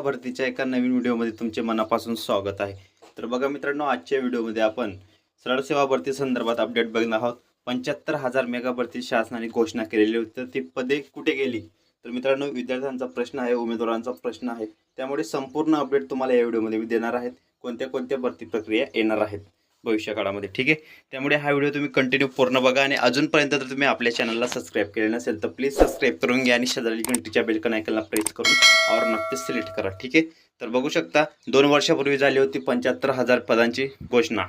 भरतीच्या एका नवीन व्हिडिओमध्ये तुमचे मनापासून स्वागत आहे. तर बघा मित्रांनो आजच्या व्हिडिओमध्ये आपण सरळ सेवा भरती संदर्भात अपडेट बघणार आहोत. पंच्याहत्तर हजार मेगा भरती शासनाने घोषणा केलेली होती. तर ती पदे कुठे गेली? तर मित्रांनो विद्यार्थ्यांचा प्रश्न आहे उमेदवारांचा प्रश्न आहे. त्यामुळे संपूर्ण अपडेट तुम्हाला या व्हिडिओमध्ये मी देणार आहेत कोणत्या कोणत्या भरती प्रक्रिया येणार आहेत? भविष्य काळामध्ये ठीक आहे? त्यामुळे हा व्हिडिओ तुम्ही कंटिन्यू पूर्ण बघा आणि अजूनपर्यंत जर तुम्ही आपल्या चॅनलला सबस्क्राईब केले नसेल तर प्लीज सबस्क्राईब करून घ्या आणि शेजारी घंटीच्या बेलकन आयकनला प्रेस करून और नक्कीच सिलेक्ट करा ठीक आहे? तर बघू शकता दोन वर्षापूर्वी झाली होती पंच्याहत्तर हजार पदांची घोषणा.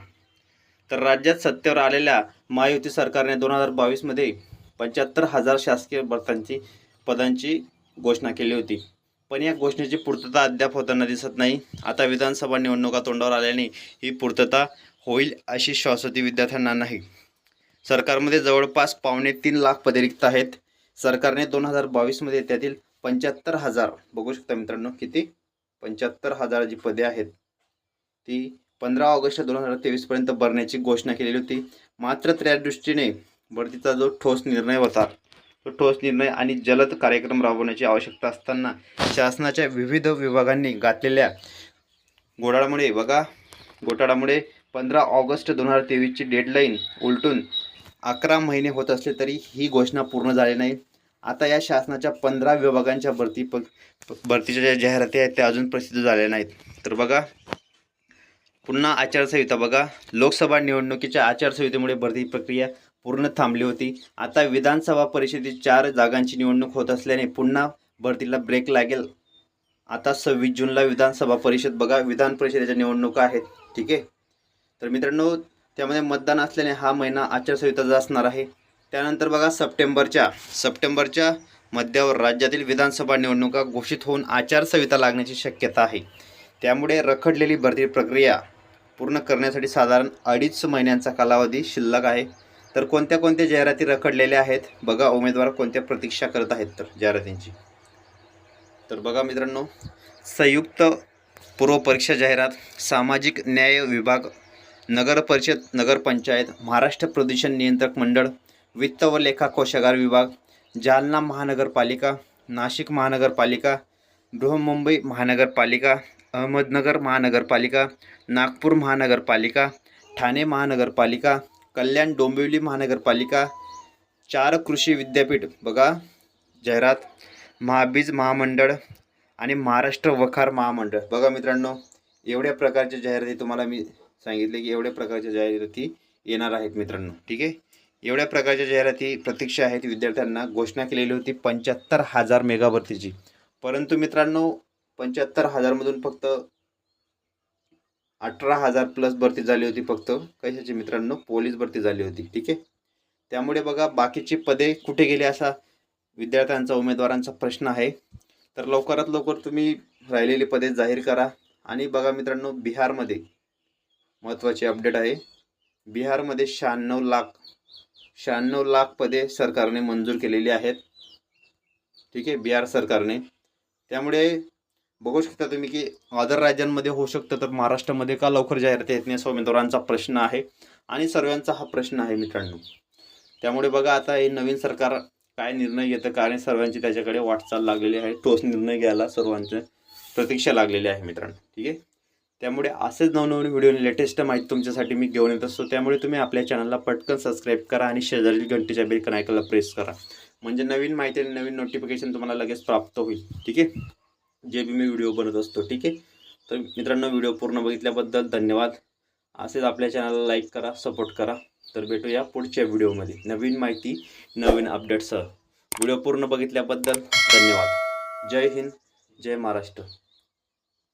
तर राज्यात सत्तेवर आलेल्या महायुती सरकारने दोन हजार बावीसमध्ये पंच्याहत्तर हजार शासकीय भरतांची पदांची घोषणा केली होती. पण या घोषणेची पूर्तता अद्याप होताना दिसत नाही. आता विधानसभा निवडणुका तोंडावर आल्याने ही पूर्तता होईल अशी श्वासती विद्यार्थ्यांना नाही. सरकारमध्ये जवळपास पावणे तीन लाख पदे रिक्त आहेत. सरकारने दोन हजार बावीसमध्ये त्यातील पंच्याहत्तर हजार बघू शकता मित्रांनो किती? पंच्याहत्तर हजार जी पदे आहेत. ती पंधरा ऑगस्ट दोन हजार तेवीसपर्यंत भरण्याची घोषणा केलेली होती. मात्र त्या दृष्टीने भरतीचा जो ठोस निर्णय होता ठोस निर्णय आणि जलद कार्यक्रम राबवण्याची आवश्यकता असताना शासनाच्या विविध विभागांनी घातलेल्या घोटाळ्यामुळे बघा घोटाळ्यामुळे पंधरा ऑगस्ट दोन हजार तेवीसची डेडलाईन उलटून अकरा महिने होत असले तरी ही घोषणा पूर्ण झाली नाही. आता या शासनाच्या पंधरा विभागांच्या भरती प भरतीच्या ज्या जाहिराती आहेत त्या अजून प्रसिद्ध झाल्या नाहीत. तर बघा पुन्हा आचारसंहिता बघा लोकसभा निवडणुकीच्या आचारसंहितेमुळे भरती प्रक्रिया पूर्ण थांबली होती. आता विधानसभा परिषदेत चार जागांची निवडणूक होत असल्याने पुन्हा भरतीला ब्रेक लागेल. आता सव्वीस जूनला विधानसभा परिषद बघा विधान परिषदेच्या निवडणुका आहेत ठीक आहे? तर मित्रांनो त्यामध्ये मतदान असल्याने हा महिना आचारसंहिताचा असणार आहे. त्यानंतर बघा सप्टेंबरच्या सप्टेंबरच्या मध्यावर राज्यातील विधानसभा निवडणुका घोषित होऊन आचारसंहिता लागण्याची शक्यता आहे. त्यामुळे रखडलेली भरती प्रक्रिया पूर्ण करण्यासाठी साधारण अडीच महिन्यांचा कालावधी शिल्लक आहे. तर कोणत्या कोणत्या जाहिराती रखडलेल्या आहेत? बघा उमेदवार कोणत्या प्रतीक्षा करत आहेत तर जाहिरातींची. तर बघा मित्रांनो संयुक्त पूर्व परीक्षा जाहिरात सामाजिक न्याय विभाग नगर परिषद नगरपंचायत महाराष्ट्र प्रदूषण नियंत्रक मंडळ वित्त व लेखा कोशागार विभाग जालना महानगरपालिका नाशिक महानगरपालिका बृहमुंबई महानगरपालिका अहमदनगर महानगरपालिका नागपूर महानगरपालिका ठाणे महानगरपालिका कल्याण डोंबिवली महानगरपालिका चार कृषी विद्यापीठ बघा जाहिरात महाबीज महामंडळ आणि महाराष्ट्र वखार महामंडळ. बघा मित्रांनो एवढ्या प्रकारच्या जाहिराती तुम्हाला मी सांगितले की एवढ्या प्रकारच्या जाहिराती येणार आहेत मित्रांनो ठीक आहे? एवढ्या प्रकारच्या जाहिराती प्रतीक्षा आहेत विद्यार्थ्यांना घोषणा केलेली होती पंच्याहत्तर हजार मेगा भरतीची परंतु मित्रांनो पंच्याहत्तर हजारमधून फक्त अठरा हजार प्लस भरती झाली होती फक्त. कशाची मित्रांनो? पोलीस भरती झाली होती. ठीक आहे? त्यामुळे बघा बाकीची पदे कुठे गेली असा विद्यार्थ्यांचा उमेदवारांचा प्रश्न आहे. तर लवकरात लवकर तुम्ही राहिलेली पदे जाहीर करा. आणि बघा मित्रांनो बिहारमध्ये महत्त्वाची अपडेट आहे. बिहारमध्ये शहाण्णव लाख शहाण्णव लाख पदे सरकारने मंजूर केलेली आहेत. ठीक आहे? बिहार सरकारने. त्यामुळे बघू शकता तुम्ही की अदर राज्यांमध्ये होऊ शकतं तर महाराष्ट्रामध्ये का लवकर जाहिरात येत नाही असा उमेदवारांचा प्रश्न आहे. आणि सर्वांचा हा प्रश्न आहे मित्रांनो. त्यामुळे बघा आता हे नवीन सरकार काय निर्णय घेतं कारण सर्वांची त्याच्याकडे वाटचाल लागलेली आहे ठोस निर्णय घ्यायला सर्वांचं प्रतीक्षा लागलेली आहे मित्रांनो. ठीक आहे? त्यामुळे असेच नवनवीन व्हिडिओ लेटेस्ट माहिती तुमच्यासाठी मी घेऊन येत असतो. त्यामुळे तुम्ही आपल्या चॅनलला पटकन सबस्क्राईब करा आणि शेजारी घंटेच्या बेल कनायकला प्रेस करा. म्हणजे नवीन माहिती आणि नवीन नोटिफिकेशन तुम्हाला लगेच प्राप्त होईल. ठीक आहे? जे बी मी व्हिडिओ बनत असतो ठीक आहे? तर मित्रांनो व्हिडिओ पूर्ण बघितल्याबद्दल धन्यवाद. असेच आपल्या चॅनलला लाईक करा सपोर्ट करा. तर भेटूया पुढच्या व्हिडिओमध्ये नवीन माहिती नवीन अपडेटसह व्हिडिओ पूर्ण बघितल्याबद्दल धन्यवाद. जय हिंद जय महाराष्ट्र.